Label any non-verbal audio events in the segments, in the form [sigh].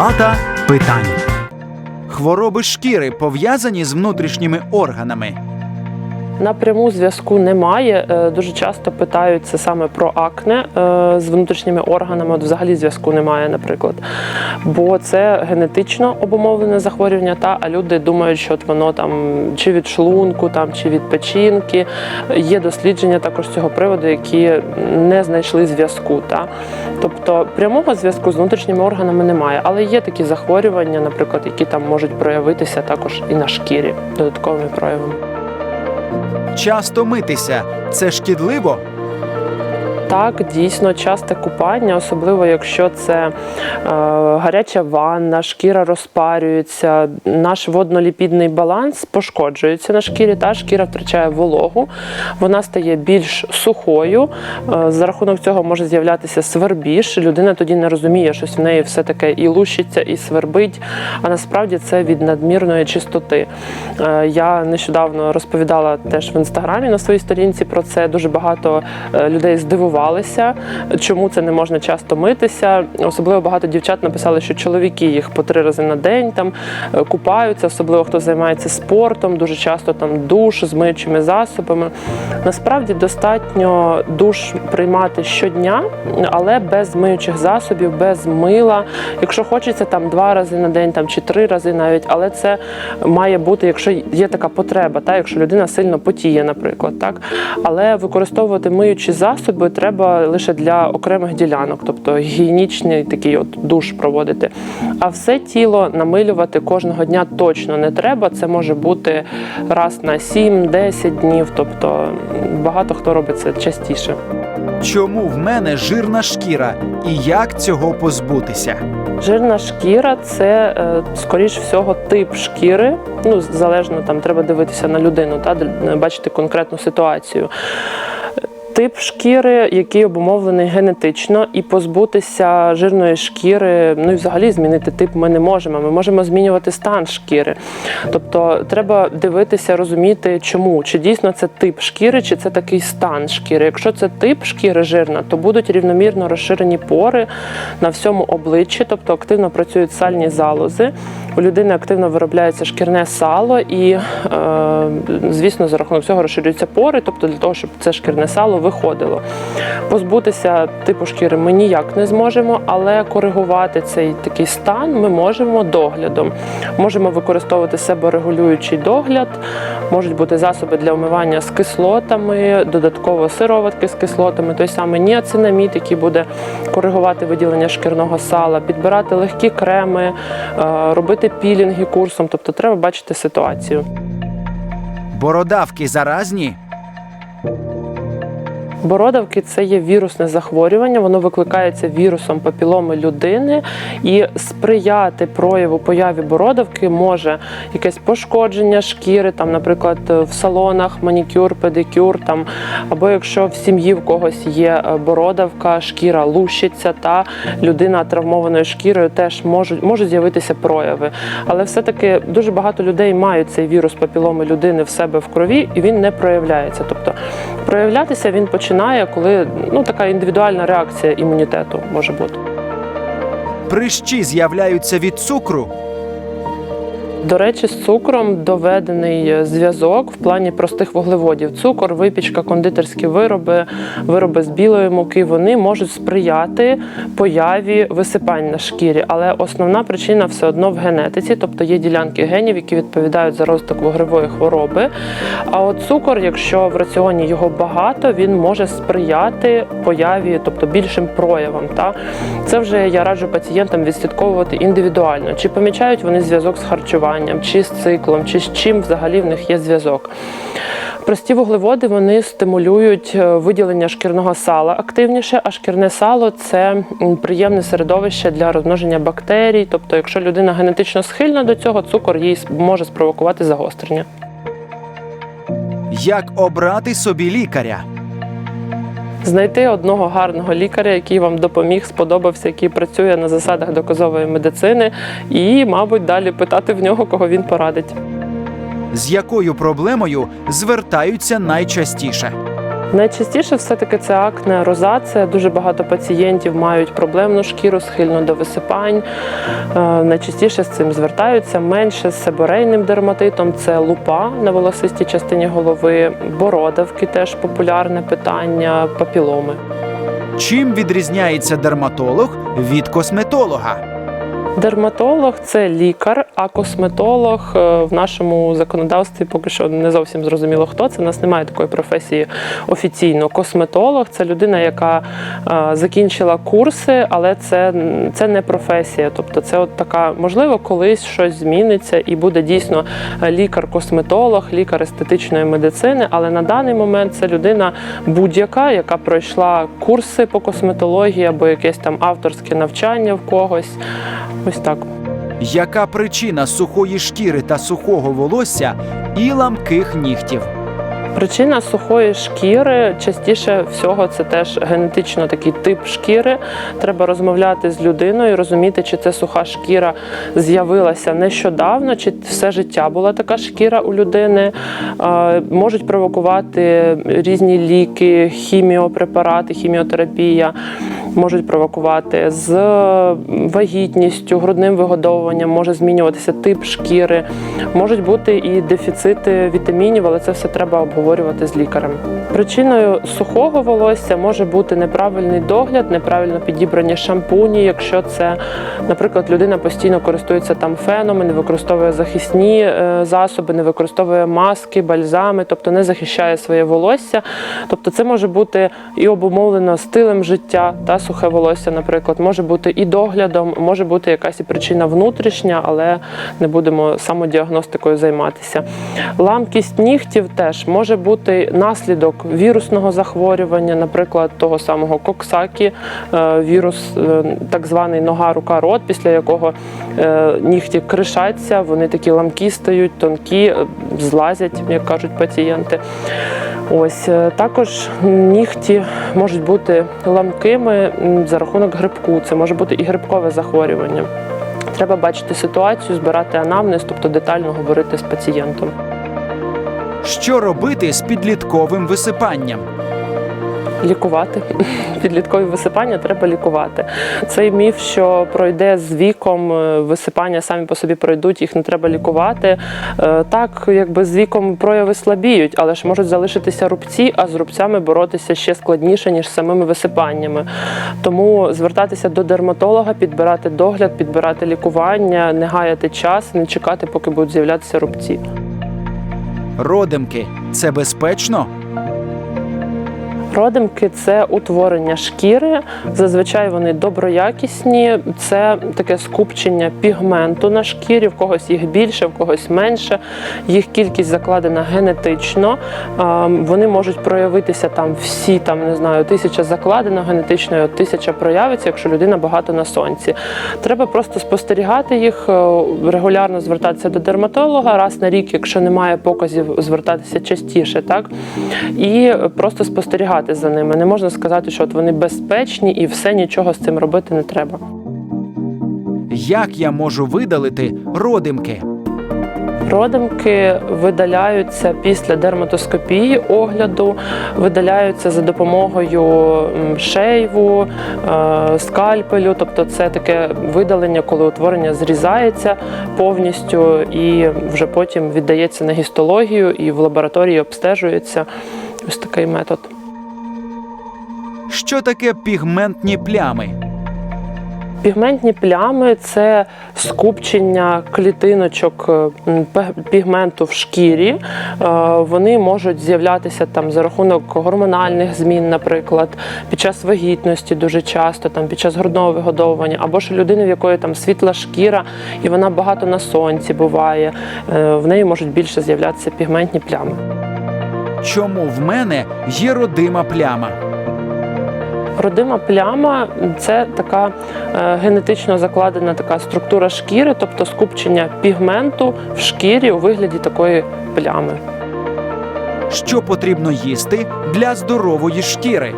Палата питань. Хвороби шкіри пов'язані з внутрішніми органами. Напряму зв'язку немає. Е, Дуже часто питаються саме про акне е, з внутрішніми органами. От взагалі зв'язку немає, наприклад. Бо це генетично обумовлене захворювання, та а люди думають, що от воно там чи від шлунку, там чи від печінки. Є дослідження також цього приводу, які не знайшли зв'язку. Та тобто прямого зв'язку з внутрішніми органами немає, але є такі захворювання, наприклад, які там можуть проявитися також і на шкірі додатковими проявами. Часто митися це шкідливо. Так, дійсно, часте купання, особливо якщо це е, гаряча ванна, шкіра розпарюється, наш водноліпідний баланс пошкоджується на шкірі, та шкіра втрачає вологу, вона стає більш сухою. Е, за рахунок цього може з'являтися свербіж. Людина тоді не розуміє, щось в неї все таке і лущиться, і свербить. А насправді це від надмірної чистоти. Е, я нещодавно розповідала теж в інстаграмі на своїй сторінці про це. Дуже багато е, людей здивувалися, чому це не можна часто митися. Особливо багато дівчат написали, що чоловіки їх по три рази на день там е, купаються, особливо хто займається спортом, дуже часто там душ з миючими засобами. Насправді достатньо душ приймати щодня, але без миючих засобів, без мила. Якщо хочеться там два рази на день, там чи три рази навіть, але це має бути, якщо є така потреба, та якщо людина сильно потіє, наприклад, так. Але використовувати миючі засоби треба лише для окремих ділянок, тобто гігієнічний такий от душ проводити. А все тіло намилювати кожного дня точно не треба. Це може бути раз на 7-10 днів, тобто багато хто робить це частіше. Чому в мене жирна шкіра і як цього позбутися? Жирна шкіра це е, скоріш всього тип шкіри. Ну залежно там треба дивитися на людину, та бачити конкретну ситуацію. Тип шкіри, який обумовлений генетично, і позбутися жирної шкіри, ну і взагалі змінити тип ми не можемо. Ми можемо змінювати стан шкіри. Тобто треба дивитися, розуміти, чому чи дійсно це тип шкіри, чи це такий стан шкіри. Якщо це тип шкіри жирна, то будуть рівномірно розширені пори на всьому обличчі, тобто активно працюють сальні залози. У людини активно виробляється шкірне сало, і, е, звісно, за рахунок цього розширюються пори, тобто для того, щоб це шкірне сало виходило. Позбутися типу шкіри ми ніяк не зможемо, але коригувати цей такий стан ми можемо доглядом. Можемо використовувати себорегулюючий догляд, можуть бути засоби для вмивання з кислотами, додатково сироватки з кислотами, той самий ніацинамід, який буде коригувати виділення шкірного сала, підбирати легкі креми, е, робити пілінги курсом. Тобто треба бачити ситуацію. Бородавки заразні? Бородавки це є вірусне захворювання, воно викликається вірусом папіломи людини, і сприяти прояву появі бородавки може якесь пошкодження шкіри, там, наприклад, в салонах манікюр, педикюр, там, або якщо в сім'ї в когось є е, бородавка, шкіра лущиться, та людина травмованою шкірою теж можуть, можуть з'явитися прояви. Але все-таки дуже багато людей мають цей вірус папіломи людини в себе в крові, і він не проявляється. Тобто проявлятися він починає, коли ну така індивідуальна реакція імунітету може бути. Прищі з'являються від цукру? До речі, з цукром доведений е, зв'язок в плані простих вуглеводів. Цукор, випічка, кондитерські вироби, вироби з білої муки вони можуть сприяти появі висипань на шкірі, але основна причина все одно в генетиці, тобто є ділянки генів, які відповідають за розвиток вугревої хвороби. А от цукор, якщо в раціоні його багато, він може сприяти появі, тобто більшим проявам. Та це вже я раджу пацієнтам відслідковувати індивідуально, чи помічають вони зв'язок з харчуванням, чи з циклом, чи з чим взагалі в них є зв'язок. Прості вуглеводи вони стимулюють е, виділення шкірного сала активніше, а шкірне сало це приємне середовище для розмноження бактерій. Тобто, якщо людина генетично схильна до цього, цукор їй може спровокувати загострення. Як обрати собі лікаря? Знайти одного гарного лікаря, який вам допоміг, сподобався, який працює на засадах доказової медицини, і, мабуть, далі питати в нього, кого він порадить. З якою проблемою звертаються найчастіше? Найчастіше все-таки це акне, розація. Дуже багато пацієнтів мають проблемну шкіру, схильну до висипань. Е, Найчастіше з цим звертаються. Менше з себорейним дерматитом це лупа на волосистій частині голови, бородавки теж популярне питання, папіломи. Чим відрізняється дерматолог від косметолога? Дерматолог це лікар, а косметолог е, в нашому законодавстві поки що не зовсім зрозуміло, хто це. У нас немає такої професії офіційно. Косметолог це людина, яка е, закінчила курси, але це, це не професія. Тобто, це от така, можливо, колись щось зміниться і буде дійсно лікар-косметолог, лікар естетичної медицини. Але на даний момент це людина будь-яка, яка пройшла курси по косметології або якесь там авторське навчання в когось. Ось так. Яка причина сухої шкіри та сухого волосся і ламких нігтів? Причина сухої шкіри частіше всього це теж генетично такий тип шкіри. Треба розмовляти з людиною, розуміти, чи це суха шкіра з'явилася нещодавно, чи все життя була така шкіра у людини. Е, Можуть провокувати різні ліки, хіміопрепарати, хіміотерапія. Можуть провокувати з вагітністю, грудним вигодовуванням, може змінюватися тип шкіри, можуть бути і дефіцити вітамінів, але це все треба обговорювати з лікарем. Причиною сухого волосся може бути неправильний догляд, неправильно підібрані шампуні. Якщо це, наприклад, людина постійно користується там феном, не використовує захисні е, засоби, не використовує маски, бальзами, тобто не захищає своє волосся. Тобто, це може бути і обумовлено стилем життя та сухе волосся, наприклад, може бути і доглядом, може бути якась і причина внутрішня, але не будемо самодіагностикою займатися. Ламкість нігтів теж може бути наслідок вірусного захворювання, наприклад, того самого коксакі, е, вірус, е, так званий нога, рука, рот, після якого е, нігті кришаться, вони такі ламкі стають, тонкі, злазять, як кажуть пацієнти. Ось е, також нігті можуть бути ламкими за рахунок грибку. Це може бути і грибкове захворювання. Треба бачити ситуацію, збирати анамнез, тобто детально говорити з пацієнтом. Що робити з підлітковим висипанням? Лікувати підліткові висипання треба лікувати. Цей міф, що пройде з віком, е, висипання самі по собі пройдуть, їх не треба лікувати. Е, Так, якби з віком прояви слабіють, але ж можуть залишитися рубці, а з рубцями боротися ще складніше, ніж з самими висипаннями. Тому звертатися до дерматолога, підбирати догляд, підбирати лікування, не гаяти час, не чекати, поки будуть з'являтися рубці. Родимки це безпечно? Родимки це утворення шкіри. Зазвичай вони доброякісні. Це таке скупчення пігменту на шкірі. В когось їх більше, в когось менше. Їх кількість закладена генетично. Вони можуть проявитися там всі, там не знаю, тисяча закладено генетично, і от тисяча проявиться, якщо людина багато на сонці. Треба просто спостерігати їх, е, регулярно звертатися до дерматолога раз на рік, якщо немає показів, звертатися частіше, так і просто спостерігати за ними. Не можна сказати, що от вони безпечні і все нічого з цим робити не треба. Як я можу видалити родимки? Родимки видаляються після дерматоскопії огляду, видаляються за допомогою шейву, е, скальпелю. Тобто це таке видалення, коли утворення зрізається повністю і вже потім віддається на гістологію і в лабораторії обстежується. Ось такий метод. Що таке пігментні плями? Пігментні плями це скупчення клітиночок е, пігменту в шкірі. Е, Вони можуть з'являтися там за рахунок гормональних змін, наприклад, під час вагітності дуже часто, там під час грудного вигодовування, або ж людини, в якої там світла шкіра, і вона багато на сонці буває. е, В неї можуть більше з'являтися пігментні плями. Чому в мене є родима пляма? Родима пляма це така е, генетично закладена така структура шкіри, тобто скупчення пігменту в шкірі у вигляді такої плями. Що потрібно їсти для здорової шкіри?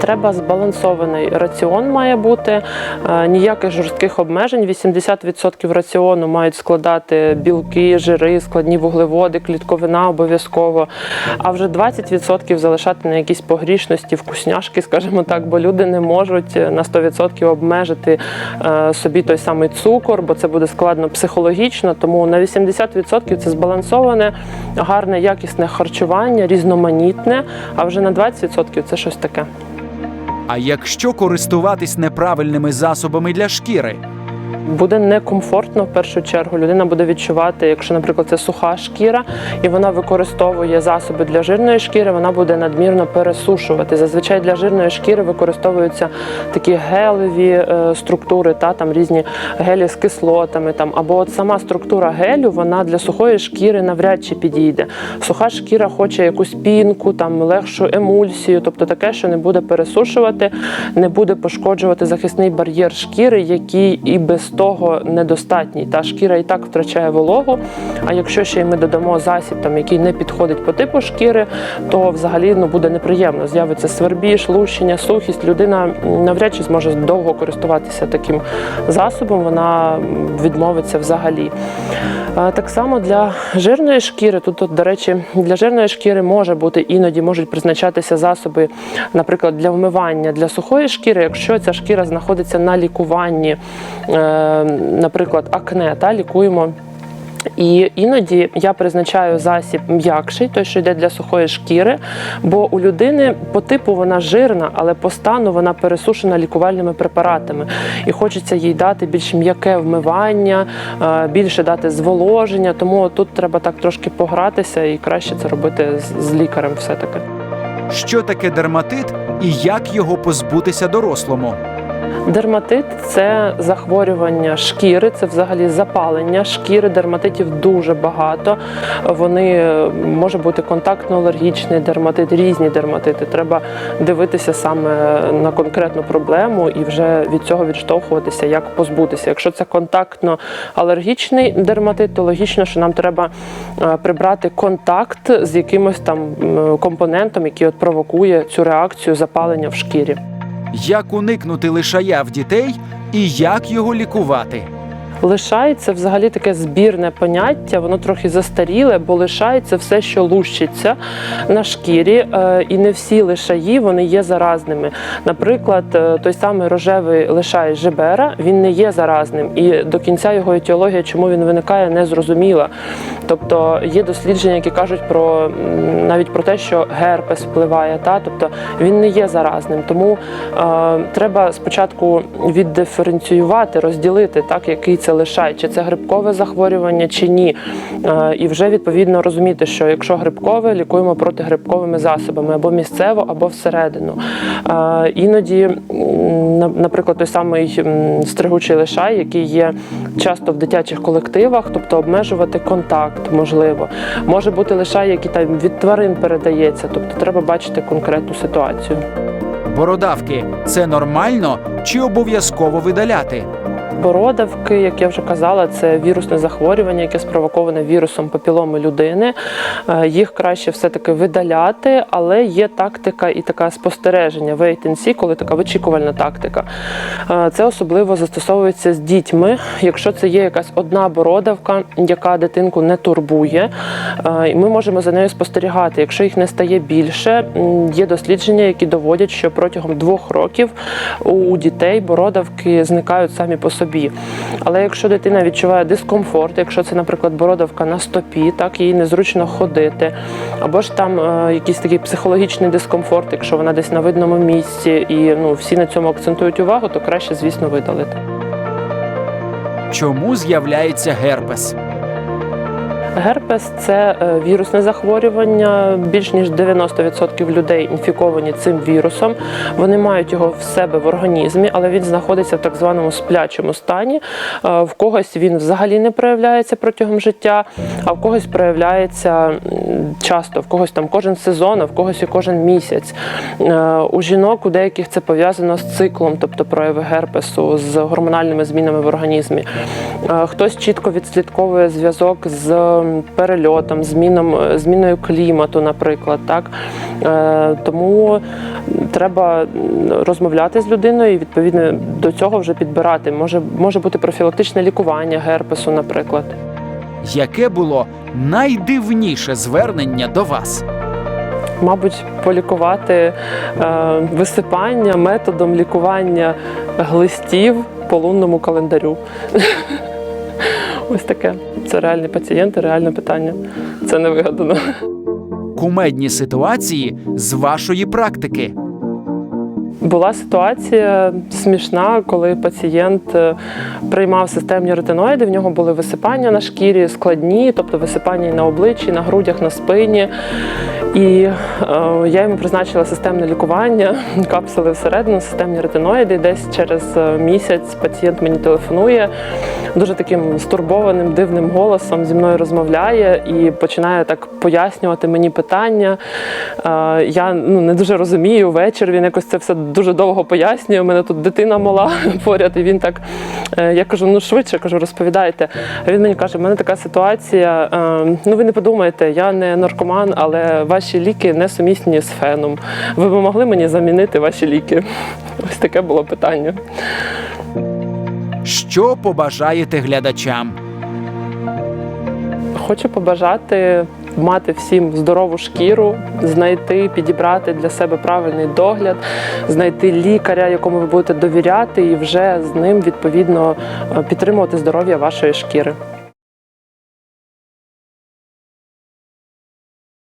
Треба збалансований раціон має бути, е, ніяких жорстких обмежень. 80% раціону мають складати білки, жири, складні вуглеводи, клітковина обов'язково. А вже 20% залишати на якісь погрішності, вкусняшки, скажімо так, бо люди не можуть на 100% обмежити е, собі той самий цукор, бо це буде складно психологічно. Тому на 80% це збалансоване, гарне, якісне харчування, різноманітне. А вже на 20% це щось таке. А якщо користуватись неправильними засобами для шкіри? Буде некомфортно в першу чергу. Людина буде відчувати, якщо, наприклад, це суха шкіра, і вона використовує засоби для жирної шкіри, вона буде надмірно пересушувати. Зазвичай для жирної шкіри використовуються такі гелеві е, структури, та там різні гелі з кислотами. Там або от сама структура гелю, вона для сухої шкіри навряд чи підійде. Суха шкіра хоче якусь пінку, там легшу емульсію, тобто таке, що не буде пересушувати, не буде пошкоджувати захисний бар'єр шкіри, який і без того недостатній. Та шкіра і так втрачає вологу. А якщо ще й ми додамо засіб, там який не підходить по типу шкіри, то взагалі ну буде неприємно. З'явиться свербіж, лущення, сухість. Людина навряд чи зможе довго користуватися таким засобом. Вона відмовиться взагалі. Так само для жирної шкіри, тут, до речі, для жирної шкіри може бути іноді можуть призначатися засоби, наприклад, для вмивання для сухої шкіри, якщо ця шкіра знаходиться на лікуванні, е, наприклад, акне, та лікуємо. І іноді я призначаю засіб м'якший, той, що йде для сухої шкіри, бо у людини по типу вона жирна, але по стану вона пересушена лікувальними препаратами. І хочеться їй дати більш м'яке вмивання, е, більше дати зволоження. Тому тут треба так трошки погратися і краще це робити з- лікарем все-таки. Що таке дерматит і як його позбутися дорослому? Дерматит це захворювання шкіри, це взагалі запалення шкіри. Дерматитів дуже багато. Вони може бути контактно-алергічний дерматит, різні дерматити. Треба дивитися саме на конкретну проблему і вже від цього відштовхуватися, як позбутися. Якщо це контактно-алергічний дерматит, то логічно, що нам треба е, прибрати контакт з якимось там компонентом, який от провокує цю реакцію запалення в шкірі. Як уникнути лишая в дітей і як його лікувати? Лишається взагалі таке збірне поняття, воно трохи застаріле, бо лишається все, що лущиться на шкірі, е, і не всі лишаї вони є заразними. Наприклад, е, той самий рожевий лишай жебера він не є заразним, і до кінця його етіологія, чому він виникає, не зрозуміла. Тобто є дослідження, які кажуть про навіть про те, що герпес впливає, та тобто він не є заразним. Тому е, треба спочатку віддиференціювати, розділити так, який це лишай, чи це грибкове захворювання, чи ні. Е, і вже відповідно розуміти, що якщо грибкове, лікуємо протигрибковими засобами або місцево, або всередину. Е, іноді, на- наприклад, той самий стригучий лишай, який є часто в дитячих колективах, тобто обмежувати контакт, можливо. Може бути лишай, який там від тварин передається, тобто треба бачити конкретну ситуацію. Бородавки це нормально чи обов'язково видаляти? Бородавки, як я вже казала, це вірусне захворювання, яке спровоковане вірусом папіломи людини. Е, Їх краще все-таки видаляти, але є тактика і така спостереження wait and see, коли така вичікувальна тактика. Е, Це особливо застосовується з дітьми. Якщо це є якась одна бородавка, яка дитинку не турбує, е, і ми можемо за нею спостерігати. Якщо їх не стає більше, є дослідження, які доводять, що протягом двох років у дітей бородавки зникають самі по собі. Але якщо дитина відчуває дискомфорт, якщо це, наприклад, бородавка на стопі, так їй незручно ходити, або ж там е, якийсь такий психологічний дискомфорт, якщо вона десь на видному місці, і ну всі на цьому акцентують увагу, то краще, звісно, видалити. Чому з'являється герпес? Герпес це е, вірусне захворювання. Більш ніж 90% людей інфіковані цим вірусом. Вони мають його в себе в організмі, але він знаходиться в так званому сплячому стані. Е, В когось він взагалі не проявляється протягом життя, а в когось проявляється часто, в когось там кожен сезон, а в когось і кожен місяць. Е, У жінок у деяких це пов'язано з циклом, тобто прояви герпесу з гормональними змінами в організмі. Хтось чітко відслідковує зв'язок з м, перельотом, зміном, е, зміною клімату, наприклад. Так? Е, Тому треба розмовляти з людиною і відповідно до цього вже підбирати. Може, може бути профілактичне лікування герпесу, наприклад. Яке було найдивніше звернення до вас? Мабуть, полікувати е, висипання методом лікування глистів по лунному календарю. [laughs] Ось таке. Це реальні пацієнти, реальне питання. Це не вигадано. Кумедні ситуації з вашої практики. Була ситуація смішна, коли пацієнт е, приймав системні ретиноїди, в нього були висипання на шкірі складні, тобто висипання і на обличчі, на грудях, на спині. І е, я йому призначила системне лікування, [laughs] капсули всередину, системні ретиноїди. І Десь через е, місяць пацієнт мені телефонує дуже таким стурбованим, дивним голосом зі мною розмовляє і починає так пояснювати мені питання. Е, Я ну, не дуже розумію. Вечір він якось це все дуже довго пояснює. У мене тут дитина мала [laughs] поряд, і він так. е, Я кажу, ну швидше кажу, розповідайте. А він мені каже: в мене така ситуація. е, Ну ви не подумайте, я не наркоман, але ваші ліки не сумісні з феном. Ви б могли мені замінити ваші ліки? [laughs] Ось таке було питання. Що побажаєте глядачам? Хочу побажати мати всім здорову шкіру, знайти, підібрати для себе правильний догляд, знайти лікаря, якому ви будете довіряти, і вже з ним відповідно е, підтримувати здоров'я вашої шкіри.